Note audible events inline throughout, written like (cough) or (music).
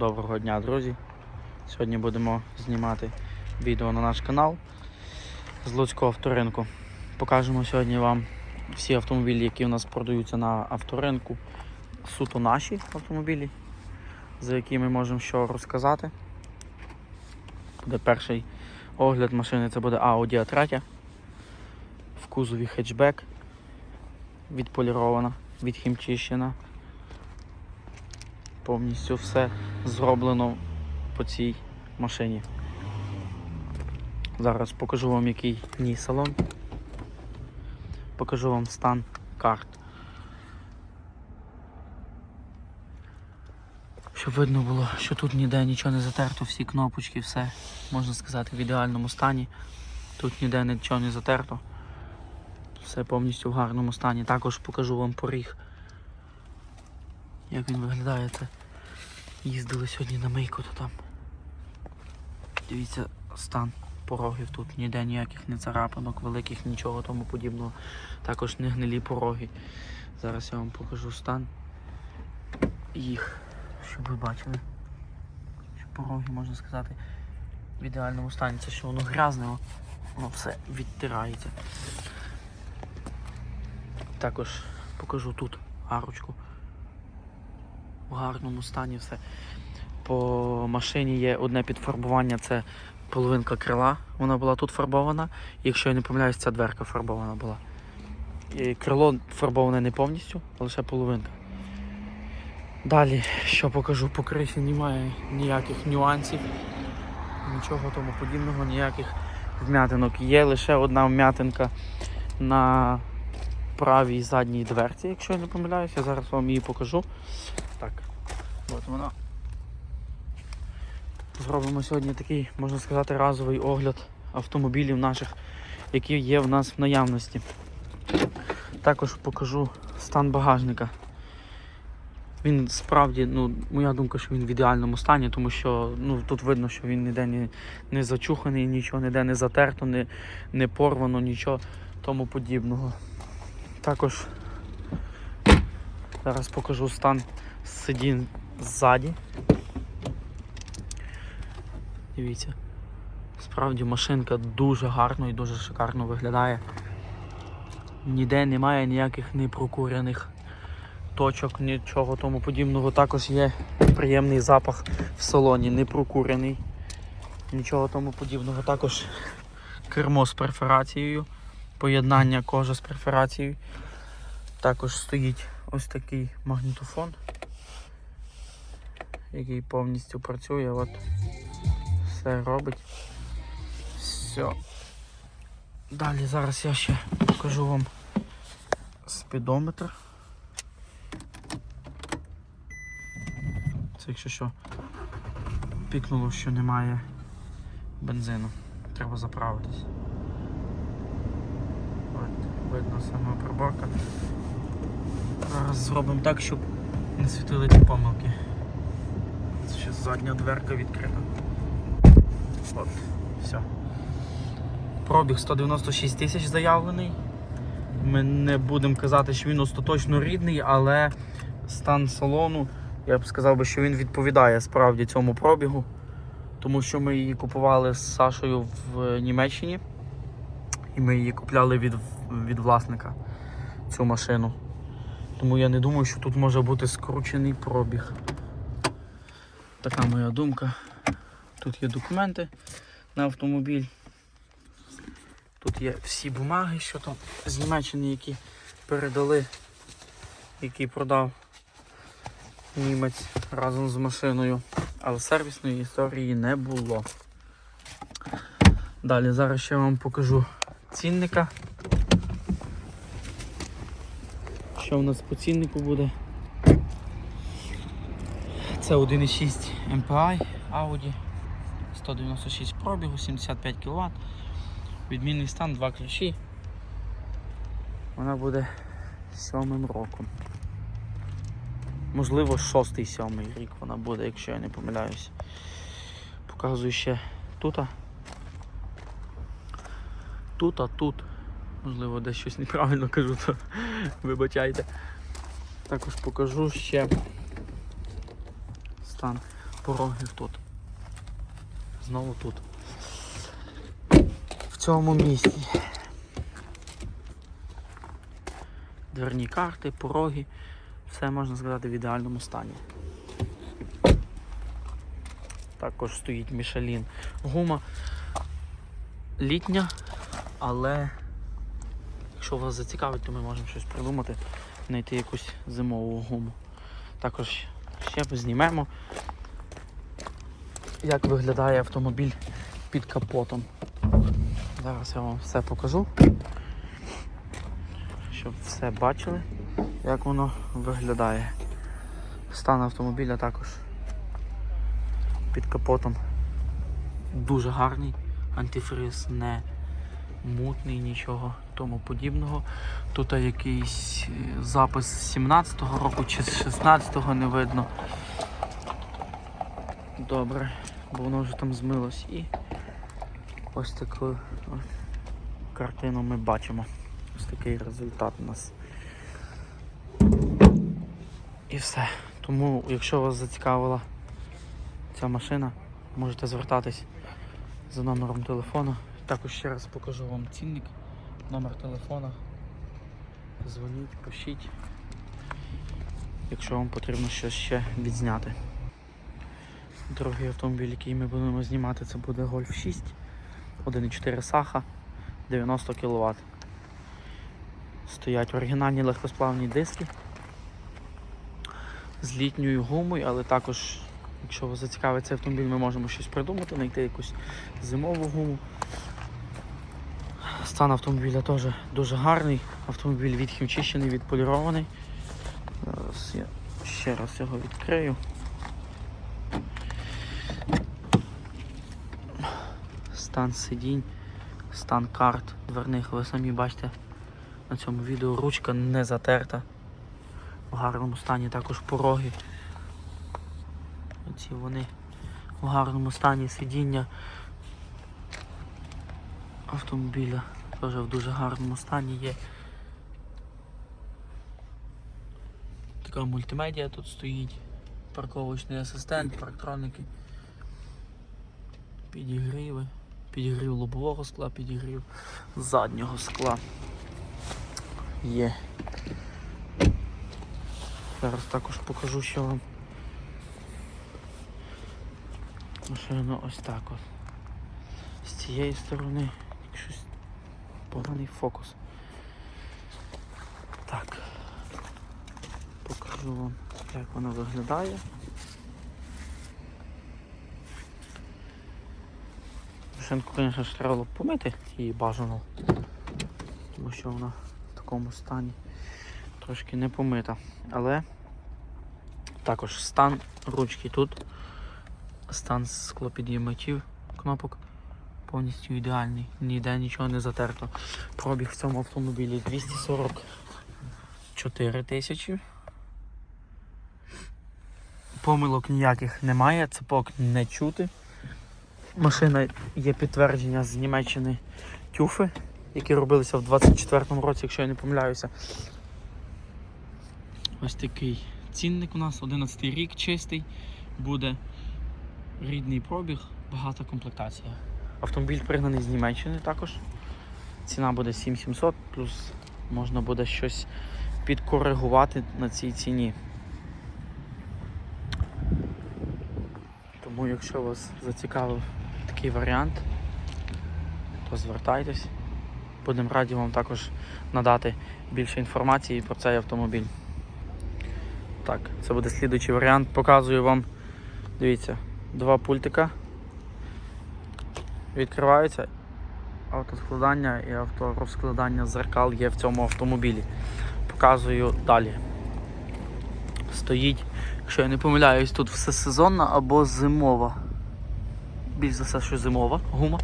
Доброго дня, друзі. Сьогодні будемо знімати відео на наш канал з Луцького авторинку. Покажемо сьогодні вам всі автомобілі, які у нас продаються на авторинку. Суто наші автомобілі, за які ми можемо що розказати. Буде перший огляд машини, це буде Audi A3 в кузові хетчбек, відполірована, відхімчищена. Повністю все зроблено по цій машині. Зараз покажу вам який в ній салон. Покажу вам стан карт. Щоб видно було, що тут ніде нічого не затерто, всі кнопочки, все, можна сказати, в ідеальному стані. Тут ніде нічого не затерто. Все повністю в гарному стані. Також покажу вам поріг. Як він виглядає це. Їздили сьогодні на мийку, то там. Дивіться стан порогів тут, ніде ніяких не царапинок, великих, нічого тому подібного. Також не гнилі пороги. Зараз я вам покажу стан їх, щоб ви бачили. Що пороги, можна сказати, в ідеальному стані. Це що воно грязне, воно все відтирається. Також покажу тут арочку в гарному стані все. По машині є одне підфарбування, це половинка крила. Вона була тут фарбована. Якщо я не помиляюсь, ця дверка фарбована була. І крило фарбоване не повністю, а лише половинка. Далі, що покажу, по криші немає ніяких нюансів, нічого тому подібного, ніяких вм'ятинок. Є лише одна вм'ятинка на правій задній дверці, якщо я не помиляюся, я зараз вам її покажу. Так, от вона. Зробимо сьогодні такий, можна сказати, разовий огляд автомобілів наших, які є в нас в наявності. Також покажу стан багажника. Він справді, ну, моя думка, що він в ідеальному стані, тому що ну, тут видно, що він ніде не, не зачуханий, нічого ніде не затерто, не, не порвано, нічого тому подібного. Також зараз покажу стан сидінь ззаді. Дивіться. Справді машинка дуже гарно і дуже шикарно виглядає. Ніде немає ніяких непрокурених точок, нічого тому подібного. Також є приємний запах в салоні, не прокурений. Нічого тому подібного. Також кермо з перфорацією, поєднання кожи з перфорацією. Також стоїть ось такий магнітофон, який повністю працює. От все робить. Все. Далі зараз я ще покажу вам спідометр. Це якщо що пікнуло, що немає бензину. Треба заправитись. От, видно сама приборка. Зараз зробимо так, щоб не світили ті помилки. Ще задня дверка відкрита. От, все. Пробіг 196 тисяч заявлений. Ми не будемо казати, що він остаточно рідний, але стан салону, я б сказав би, що він відповідає справді цьому пробігу. Тому що ми її купували з Сашою в Німеччині. І ми її купляли від, від власника цю машину. Тому я не думаю, що тут може бути скручений пробіг. Така моя думка. Тут є документи на автомобіль. Тут є всі бумаги, що там з Німеччини, які передали, які продав німець разом з машиною. Але сервісної історії не було. Далі зараз ще вам покажу цінника. Що у нас по ціннику буде? Це 1,6 MPI Audi, 196 пробігу, 75 кВт, відмінний стан, два ключі. Вона буде сьомим роком. Можливо, шостий сьомий рік вона буде, якщо я не помиляюсь. Показую ще тут. Тут, а тут. Можливо, десь щось неправильно кажу, то (laughs) вибачайте. Також покажу ще стан порогів тут. Знову тут. В цьому місці. Дверні карти, пороги, все можна сказати в ідеальному стані. Також стоїть Мішелін. Гума літня, але якщо вас зацікавить, то ми можемо щось придумати, знайти якусь зимову гуму. Також ще знімемо, як виглядає автомобіль під капотом. Зараз я вам все покажу, щоб все бачили, як воно виглядає. Стан автомобіля також під капотом дуже гарний, антифриз не мутний, нічого тому подібного. Тут якийсь е, запис з 17-го року чи з 16-го не видно. Добре, бо воно вже там змилось і ось таку картину ми бачимо. Ось такий результат у нас. І все. Тому, якщо вас зацікавила ця машина, можете звертатись за номером телефону. Також ще раз покажу вам цінник, номер телефона. Дзвоніть, пишіть, якщо вам потрібно щось ще відзняти. Другий автомобіль, який ми будемо знімати, це буде Golf 6, 1,4 Саха, 90 кВт. Стоять оригінальні легкосплавні диски з літньою гумою, але також, якщо вас зацікавить цей автомобіль, ми можемо щось придумати, знайти якусь зимову гуму. Стан автомобіля теж дуже гарний. Автомобіль відхімчищений, відполірований. Зараз я ще раз його відкрию. Стан сидінь, стан карт дверних, ви самі бачите на цьому відео ручка не затерта. В гарному стані також пороги. Оці вони в гарному стані сидіння автомобіля теж в дуже гарному стані є. Така мультимедіа тут стоїть, парковочний асистент, парктроники, підігріви, підігрів лобового скла, підігрів заднього скла. Є. Зараз також покажу, що вам машину ось так от. З цієї сторони поганий фокус. Так. Покажу вам, як вона виглядає. Машинку, звісно треба було помити її бажано, тому що вона в такому стані трошки не помита. Але також стан ручки тут, стан склопідіймачів кнопок повністю ідеальний, ніде нічого не затерто. Пробіг в цьому автомобілі 244 тисячі. Помилок ніяких немає, цепок не чути. Машина є підтвердження з Німеччини тюфи, які робилися в 24-му році, якщо я не помиляюся. Ось такий цінник у нас, 11 рік чистий, буде рідний пробіг, багата комплектація. Автомобіль пригнаний з Німеччини також. Ціна буде 7700, плюс можна буде щось підкоригувати на цій ціні. Тому якщо вас зацікавив такий варіант, то звертайтесь. Будемо раді вам також надати більше інформації про цей автомобіль. Так, це буде слідуючий варіант. Показую вам, дивіться, два пультика відкриваються. Автоскладання і авторозкладання зеркал є в цьому автомобілі. Показую далі. Стоїть, якщо я не помиляюсь, тут все сезонна або зимова. Більш за все, що зимова гума.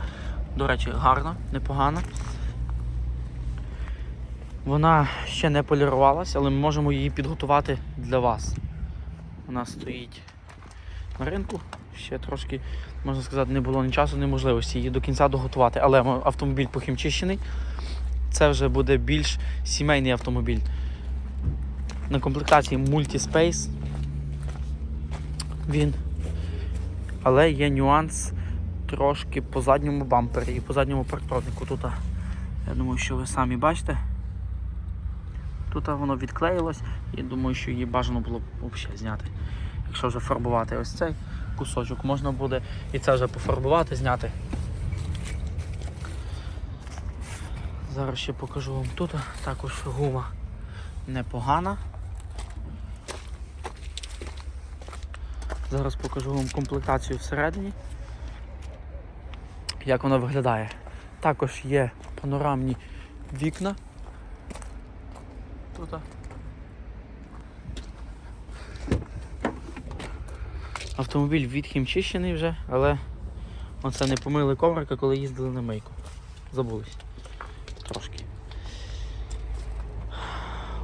До речі, гарна, непогана. Вона ще не полірувалася, але ми можемо її підготувати для вас. Вона стоїть на ринку. Ще трошки, можна сказати, не було ні часу, ні можливості її до кінця доготувати. Але автомобіль похімчищений. Це вже буде більш сімейний автомобіль. На комплектації Multispace. Він Але є нюанс трошки по задньому бампері і по задньому парктронику. Тут, я думаю, що ви самі бачите. Тут воно відклеїлось і думаю, що її бажано було б взагалі зняти. Якщо вже фарбувати ось цей кусочок, можна буде і це вже пофарбувати, зняти. Зараз ще покажу вам тут. Також гума непогана. Зараз покажу вам комплектацію всередині. Як вона виглядає. Також є панорамні вікна. Тут. Автомобіль відхімчищений вже, але оце не помили коврика, коли їздили на мийку. Забулись. Трошки.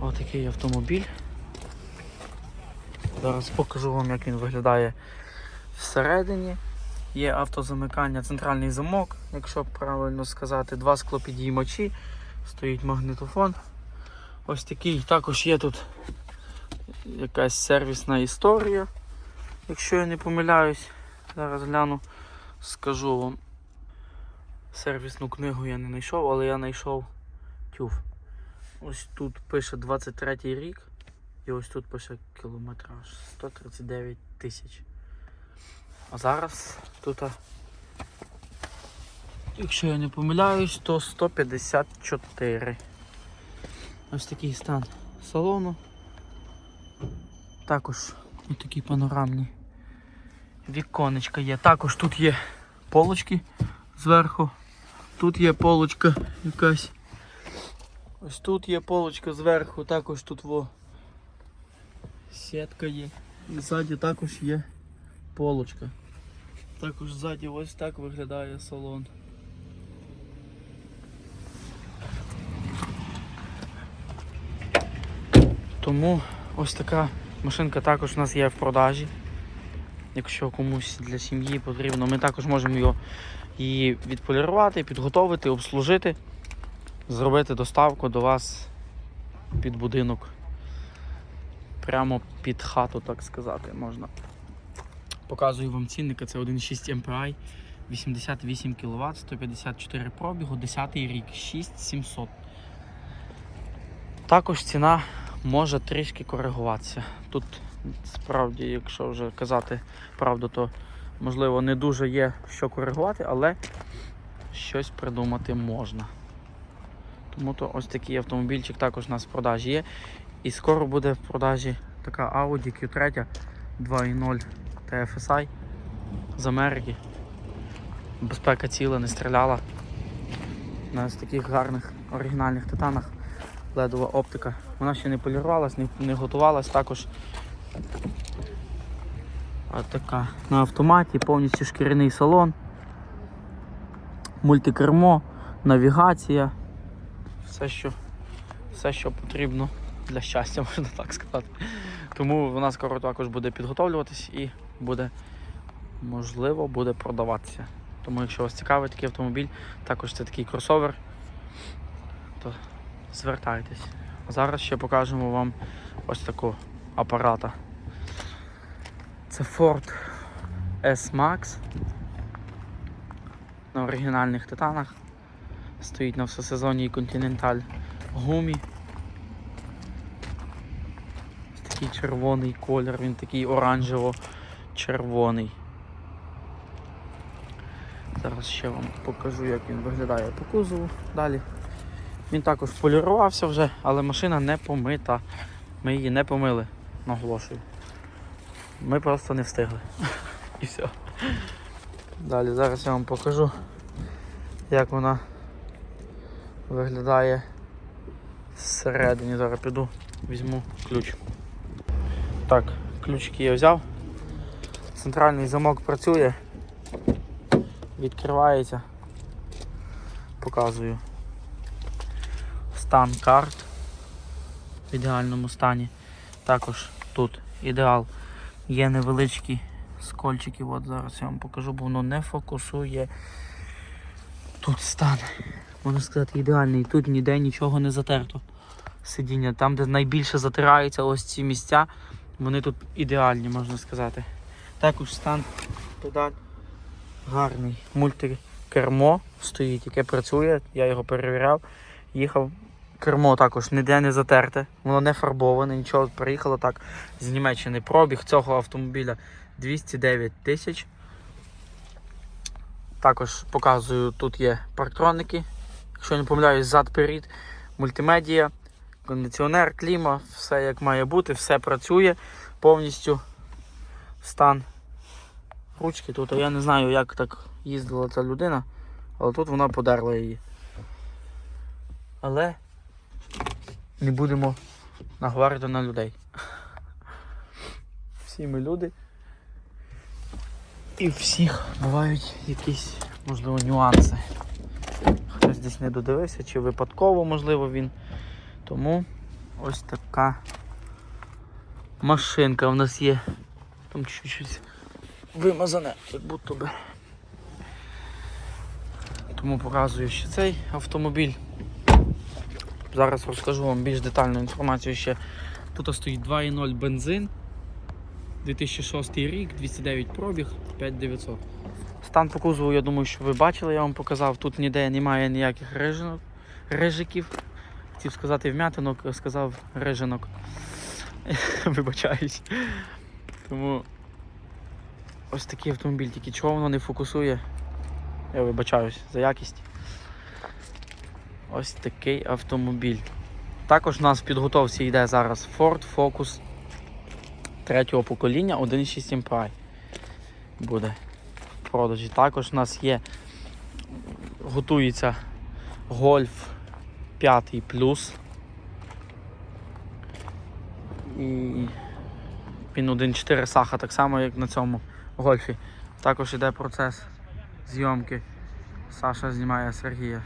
Отакий автомобіль. Зараз покажу вам, як він виглядає всередині. Є автозамикання, центральний замок, якщо правильно сказати, два склопідіймачі, стоїть магнітофон. Ось такий. Також є тут якась сервісна історія, якщо я не помиляюсь. Зараз гляну, скажу вам. Сервісну книгу я не знайшов, але я знайшов тюф. Ось тут пише 23 рік. І ось тут пише кілометраж 139 тисяч. А зараз тут, якщо я не помиляюсь, то 154. Ось такий стан салону. Також ось такі панорамні віконечка є. Також тут є полочки зверху. Тут є полочка якась. Ось тут є полочка зверху, також тут во сітка є. І ззаді також є полочка. Також ззаді ось так виглядає салон. Тому ось така машинка також у нас є в продажі. Якщо комусь для сім'ї потрібно, ми також можемо його, її відполірувати, підготовити, обслужити, зробити доставку до вас під будинок. Прямо під хату, так сказати, можна. Показую вам цінника, це 1,6 MPI, 88 кВт, 154 пробігу, 10 рік, 6700. Також ціна може трішки коригуватися. Тут справді, якщо вже казати правду, то можливо не дуже є що коригувати, але щось придумати можна. Тому то ось такий автомобільчик також у нас в продажі є. І скоро буде в продажі така Audi Q3 2.0 TFSI з Америки. Безпека ціла, не стріляла. На таких гарних оригінальних титанах. Ледова оптика. Вона ще не полірувалась, не, не готувалась також. А така на автоматі, повністю шкіряний салон, мультикермо, навігація, все, що, все, що потрібно для щастя, (laughs) можна так сказати. Тому вона скоро також буде підготовлюватись і буде, можливо, буде продаватися. Тому якщо вас цікавить такий автомобіль, також це такий кросовер, то звертайтесь. А зараз ще покажемо вам ось таку апарата. Це Ford S-Max на оригінальних титанах. Стоїть на всесезонній Continental гумі. Такий червоний колір, він такий оранжево-червоний. Зараз ще вам покажу, як він виглядає по кузову далі. Він також полірувався вже, але машина не помита. Ми її не помили, наголошую. Ми просто не встигли. І все. Далі зараз я вам покажу, як вона виглядає всередині. Зараз піду, візьму ключ. Так, ключики я взяв. Центральний замок працює, відкривається. Показую стан карт в ідеальному стані. Також тут ідеал. Є невеличкі скольчики, от зараз я вам покажу, бо воно не фокусує. Тут стан, можна сказати, ідеальний. Тут ніде нічого не затерто. Сидіння. Там, де найбільше затираються ось ці місця, вони тут ідеальні, можна сказати. Також стан педаль. Гарний мультикермо стоїть, яке працює. Я його перевіряв. Їхав. Кермо також ніде не затерте, воно не фарбоване, нічого приїхало так з Німеччини. Пробіг цього автомобіля 209 тисяч. Також показую, тут є парктроники, якщо не помиляюсь, зад перед, мультимедія, кондиціонер, кліма, все як має бути, все працює повністю. Стан ручки тут. Я не знаю, як так їздила ця людина, але тут вона подерла її. Але не будемо наговорити на людей. Всі ми люди. І всіх бувають якісь, можливо, нюанси. Хтось десь не додивився, чи випадково, можливо, він. Тому ось така машинка в нас є. Там чуть-чуть вимазане, як будто би. Тому показую ще цей автомобіль. Зараз розкажу вам більш детальну інформацію ще. Тут стоїть 2.0 бензин. 2006 рік, 209 пробіг, 5900. Стан по кузову, я думаю, що ви бачили, я вам показав. Тут ніде немає ніяких рижинок, рижиків. Хотів сказати вмятинок, сказав рижинок. (laughs) Вибачаюсь. Тому ось такий автомобіль, тільки чого воно не фокусує. Я вибачаюсь за якість. Ось такий автомобіль. Також у нас в підготовці йде зараз Ford Focus третього покоління 1.6 MPI буде в продажі. Також у нас є, готується Golf 5 Plus. І він 1.4 саха, так само як на цьому гольфі. Також йде процес зйомки. Саша знімає Сергія.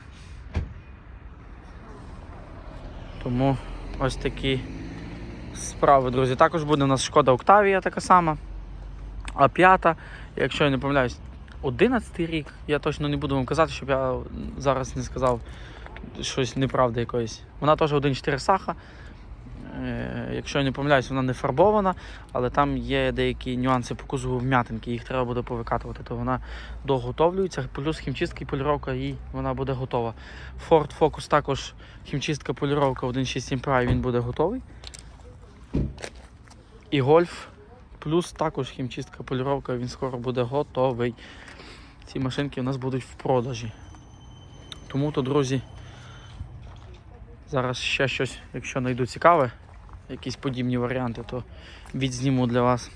Тому ось такі справи, друзі. Також буде у нас шкода Октавія така сама. А п'ята, якщо я не помиляюсь, 11 рік. Я точно не буду вам казати, щоб я зараз не сказав щось неправди якоїсь. Вона теж 1.4 саха. Е, Якщо я не помиляюсь, вона не фарбована, але там є деякі нюанси по кузову вм'ятинки, їх треба буде повикатувати, то вона доготовлюється, плюс хімчистка і поліровка, і вона буде готова. Ford Focus також хімчистка, поліровка 1.6 MPI, він буде готовий. І Golf плюс також хімчистка, поліровка, він скоро буде готовий. Ці машинки у нас будуть в продажі. Тому то, друзі, зараз ще щось, якщо знайду цікаве, якісь подібні варіанти, то відзніму для вас.